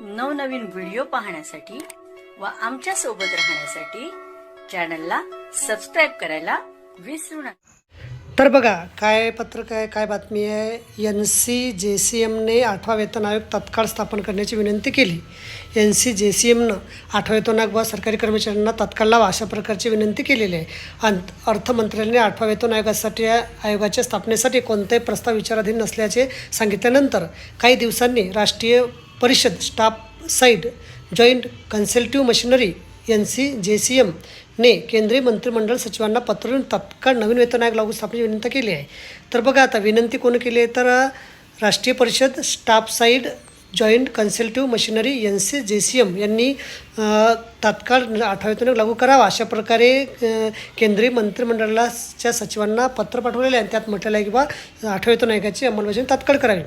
नवनवीन व्हिडिओ पाहण्यासाठी व आमच्यासोबत राहण्यासाठी चॅनलला सबस्क्राईब करायला विसरू नका. तर बघा काय पत्रक आहे काय बातमी आहे? एन सी जे सी एमने आठवा वेतन आयोग तत्काळ स्थापन करण्याची विनंती केली. एन सी जे सी एमनं आठवा वेतन आयोग व सरकारी कर्मचाऱ्यांना तत्काळ लावा अशा प्रकारची विनंती केलेली आहे. अंत अर्थमंत्र्यांनी आठवा वेतन आयोगासाठी आयोगाच्या स्थापनेसाठी कोणताही प्रस्ताव विचाराधीन नसल्याचे सांगितल्यानंतर काही दिवसांनी राष्ट्रीय परिषद staff side joint consultative machinery N C J C एमने केंद्रीय मंत्रिमंडळ सचिवांना पत्र लिहून तत्काळ नवीन वेतन आयोग लागू स्थापनेची विनंती केली आहे. तर बघा आता विनंती कोण केली आहे? तर राष्ट्रीय परिषद staff side joint consultative machinery N C J C M यांनी तात्काळ आठवा लागू करावा अशा प्रकारे केंद्रीय मंत्रिमंडळाच्या सचिवांना पत्र पाठवलेले आहे. आणि त्यात म्हटलेलं आहे की बा आठव्या आयोगाची अंमलबजावणी तात्काळ करावी.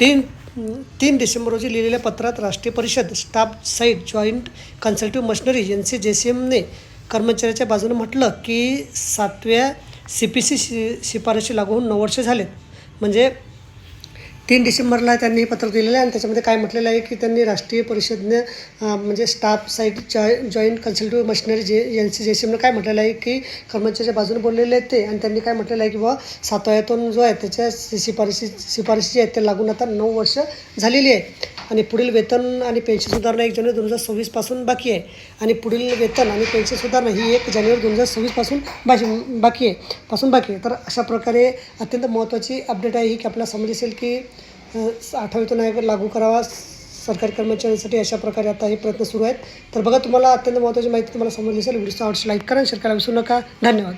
तीन तीन डिसेंबर रोजी लिहिलेल्या पत्रात राष्ट्रीय परिषद staff side joint consultative machinery N C J C एमने कर्मचाऱ्याच्या बाजूने म्हटलं की सातव्या सी पी सी शि शिफारशी लागू होऊन नऊ वर्ष झालेत. म्हणजे तीन डिसेंबरला त्यांनी हे पत्र दिलेलं आहे आणि त्याच्यामध्ये काय म्हटलेलं आहे की त्यांनी राष्ट्रीय परिषदने म्हणजे staff side joy joint consultative machinery J N C J C एमनं काय म्हटलेलं आहे की कर्मचाऱ्याच्या बाजूने बोललेले आहेत ते आणि त्यांनी काय म्हटलेलं आहे की बाबा सातव्यातून जो आहे त्याच्या शिफारशी शिफारशी जी आहेत ते लागून आता नऊ वर्ष झालेली आहे आणि पुढील वेतन आणि पेन्शन सुधारणा एक जानेवारी दोन हजार सव्वीसपासून बाकी आहे. आणि पुढील वेतन आणि पेन्शन सुधारणा ही एक जानेवारी दोन हजार सव्वीसपासून बाकी बाकी आहे पासून बाकी आहे. तर अशा प्रकारे अत्यंत महत्त्वाची अपडेट आहे ही की आपल्याला समज असेल की अ, आठवा नाही लागू करावा. सरकारी कर्मचाऱ्यांसाठी अशा प्रकारे आता हे प्रयत्न सुरू आहेत. तर बघा तुम्हाला अत्यंत महत्त्वाची माहिती तुम्हाला समजली असेल. व्हिडिओ आवडशी लाईक करा शेअर करायला विसरू नका. धन्यवाद.